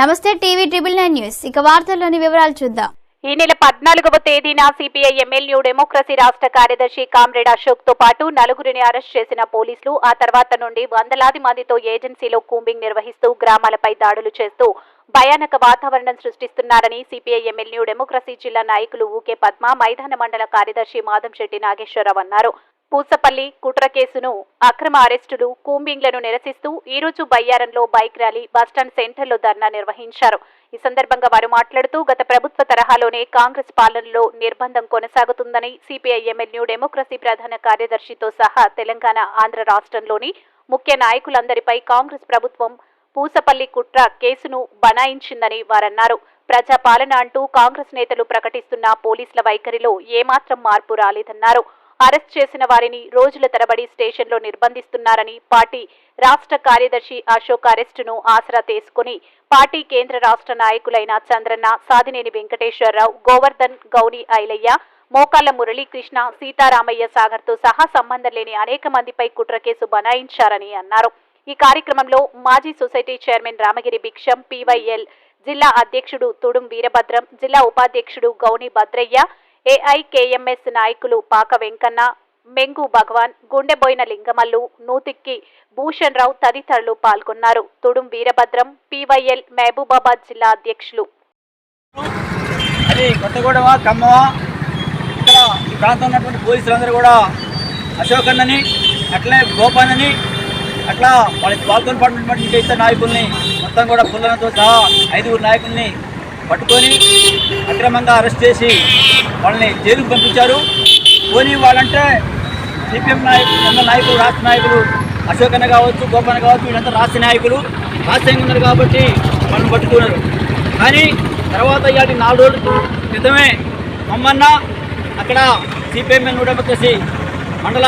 నమస్తే TV triple nine news. ఇక వార్తల్లోని వివరాలు చూద్దాం. ఈ నెల పద్నాలుగవ తేదీన సిపిఐ ఎమ్మెల్యే డెమోక్రసీ రాష్ట్ర కార్యదర్శి కామ్రేడ్ అశోక్తో పాటు నలుగురిని అరెస్ట్ చేసిన పోలీసులు ఆ తర్వాత నుండి వందలాది మందితో ఏజెన్సీలో కూంబింగ్ నిర్వహిస్తూ గ్రామాలపై దాడులు చేస్తూ భయానక వాతావరణం సృష్టిస్తున్నారని సిపిఐ ఎమ్మెల్యే డెమోక్రసీ జిల్లా నాయకులు ఊకే పద్మ మైదాన మండల కార్యదర్శి మాధంశెట్టి నాగేశ్వరరావు అన్నారు. పూసపల్లి కుట్ర కేసును అక్రమ అరెస్టులు కూంబింగ్లను నిరసిస్తూ ఈరోజు బయ్యారంలో బైక్ ర్యాలీ బస్టాండ్ సెంటర్లో ధర్నా నిర్వహించారు. ఈ సందర్భంగా వారు మాట్లాడుతూ గత ప్రభుత్వ తరహాలోనే కాంగ్రెస్ పాలనలో నిర్బంధం కొనసాగుతుందని సిపిఐ ఎమ్మెల్యూ డెమోక్రసీ ప్రధాన కార్యదర్శితో సహా తెలంగాణ ఆంధ్ర రాష్ట్రంలోని ముఖ్య నాయకులందరిపై కాంగ్రెస్ ప్రభుత్వం పూసపల్లి కుట్ర కేసును బనాయించిందని వారన్నారు. ప్రజా పాలన అంటూ కాంగ్రెస్ నేతలు ప్రకటిస్తున్న పోలీసుల వైఖరిలో ఏమాత్రం మార్పు రాలేదన్నారు. అరెస్ట్ చేసిన వారిని రోజుల తరబడి స్టేషన్లో నిర్బంధిస్తున్నారని పార్టీ రాష్ట్ర కార్యదర్శి అశోక్ అరెస్టును ఆసరా తీసుకుని పార్టీ కేంద్ర రాష్ట్ర నాయకులైన చంద్రన్న సాదినేని వెంకటేశ్వరరావు గోవర్ధన్ గౌని ఐలయ్య మోకాళ్ళ మురళీకృష్ణ సీతారామయ్య సాగర్తో సహా సంబంధం లేని అనేక మందిపై కుట్ర కేసు బనాయించారని అన్నారు. ఈ కార్యక్రమంలో మాజీ society chairman Ramagiri Bhiksham PYL జిల్లా అధ్యక్షుడు తుడుం వీరభద్రం జిల్లా ఉపాధ్యక్షుడు గౌని భద్రయ్య ఏఐకేఎంఎస్ నాయకులు పాక వెంకన్న మెంగు భగవాన్ గుండెబోయిన లింగమల్లు నూతిక్కి భూషణ్ రావు తదితరులు పాల్గొన్నారు. తుడుం వీరభద్రం పివైఎల్ మహబూబాబాద్ జిల్లా అధ్యక్షులు. అది కొత్తగూడెమ ఖమ్మమ? ఇక్కడ ఈ ప్రాంతంలో ఉన్నటువంటి పోలీసులందరూ కూడా అశోకన్నని అట్లే గోపానని అట్లా వాళ్ళకి పాల్గొని ఇతర నాయకుల్ని మొత్తం కూడా పుల్లలతో సహా ఐదుగురు నాయకుల్ని పట్టుకొని అక్రమంగా అరెస్ట్ చేసి వాళ్ళని జైలుకు పంపించారు. పోనీ వాళ్ళంటే సిపిఎం నాయకులు ఉన్న నాయకులు రాష్ట్ర నాయకులు అశోక్ అన్న కావచ్చు గోపన్న కావచ్చు వీళ్ళంతా రాష్ట్ర నాయకులు రాష్ట్రంగా ఉన్నారు కాబట్టి వాళ్ళని పట్టుకున్నారు. కానీ తర్వాత ఇవాటి నాలుగు రోజులు క్రితమే మమ్మన్న అక్కడ సిపిఎంఎల్ నూట మండల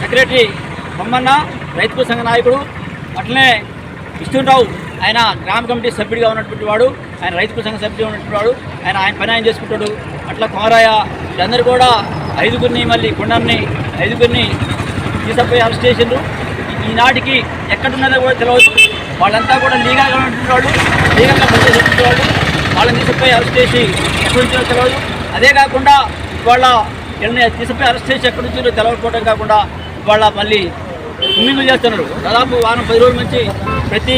సెక్రటరీ మమ్మన్న రైతు సంఘ నాయకుడు అట్లనే విష్ణురావు ఆయన గ్రామ కమిటీ సభ్యుడిగా ఉన్నటువంటి వాడు ఆయన రైతు సంఘ సభ్యుడిగా ఉన్నటువంటి వాడు ఆయన ఆయన పని ఆయన చేసుకుంటాడు. అట్లా కుమారయ్య వీళ్ళందరూ కూడా ఐదుగురిని మళ్ళీ కొండర్ని ఐదుగురిని తీసుకుపోయి అరెస్ట్ చేసిండ్రు. ఈనాటికి ఎక్కడున్నదో కూడా తెలియదు వాళ్ళంతా కూడా లీగల్గా ఉన్నటువంటి వాళ్ళు లీగల్గా పనిచేసేటువంటి వాళ్ళు వాళ్ళని తీసుకుపోయి అరెస్ట్ చేసి ఎక్కడి నుంచో తెలియదు అదే కాకుండా ఇవాళ వీళ్ళని తీసుకుపోయి అరెస్ట్ చేసి ఎక్కడి నుంచో తెలవకపోవడం కాకుండా ఇవాళ మళ్ళీ స్విమ్మింగ్లు చేస్తున్నారు. దాదాపు వారం పది రోజుల నుంచి ప్రతి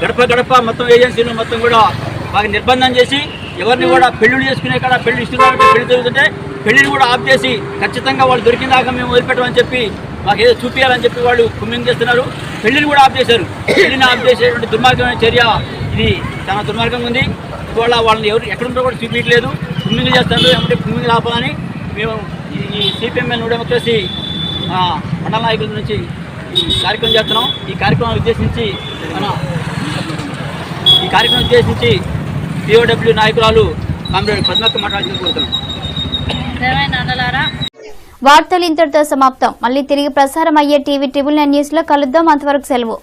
గడప గడప మొత్తం ఏజెన్సీలు మొత్తం కూడా బాగా నిర్బంధం చేసి ఎవరిని కూడా పెళ్ళిళ్ళు చేసుకునే కాడ పెళ్ళి ఇస్తున్నారు పెళ్ళి జరుగుతుంటే పెళ్ళిని కూడా ఆఫ్ చేసి ఖచ్చితంగా వాళ్ళు దొరికిన దాకా మేము వదిలిపెట్టమని చెప్పి మాకు ఏదో చూపించాలని చెప్పి వాళ్ళు కుమ్మింగ్ చేస్తున్నారు. పెళ్ళిని కూడా ఆఫ్ చేశారు. పెళ్ళిని ఆఫ్ చేసేటువంటి దుర్మార్గమైన చర్య ఇది చాలా దుర్మార్గంగా ఉంది. ఇవాళ వాళ్ళని ఎవరు ఎక్కడుంటో కూడా చూపించట్లేదు. కుమ్మింగ్ చేస్తారు ఏమంటే కుమ్మింగ్ ఆపాలని మేము ఈ- సిపిఎంఎల్ డెమోక్రసీ ఆ, మండల నాయకుల నుంచి కార్యక్రమం చేస్తున్నాం. ఈ కార్యక్రమం ఉద్దేశించి మన ఈ కార్యక్రమం ఉద్దేశించి పిఓడబ్ల్యూ నాయకురాలు కామ్రేడ్ పద్మక్క మాట్లాడాల్సింది కోరుతున్నాం. వార్తలు ఇంతటితో సమాప్తం. మళ్ళీ తిరిగి ప్రసారం అయ్యే టీవీ ట్రిబుల్ నైన్ న్యూస్లో కలుద్దాం. అంతవరకు సెలవు.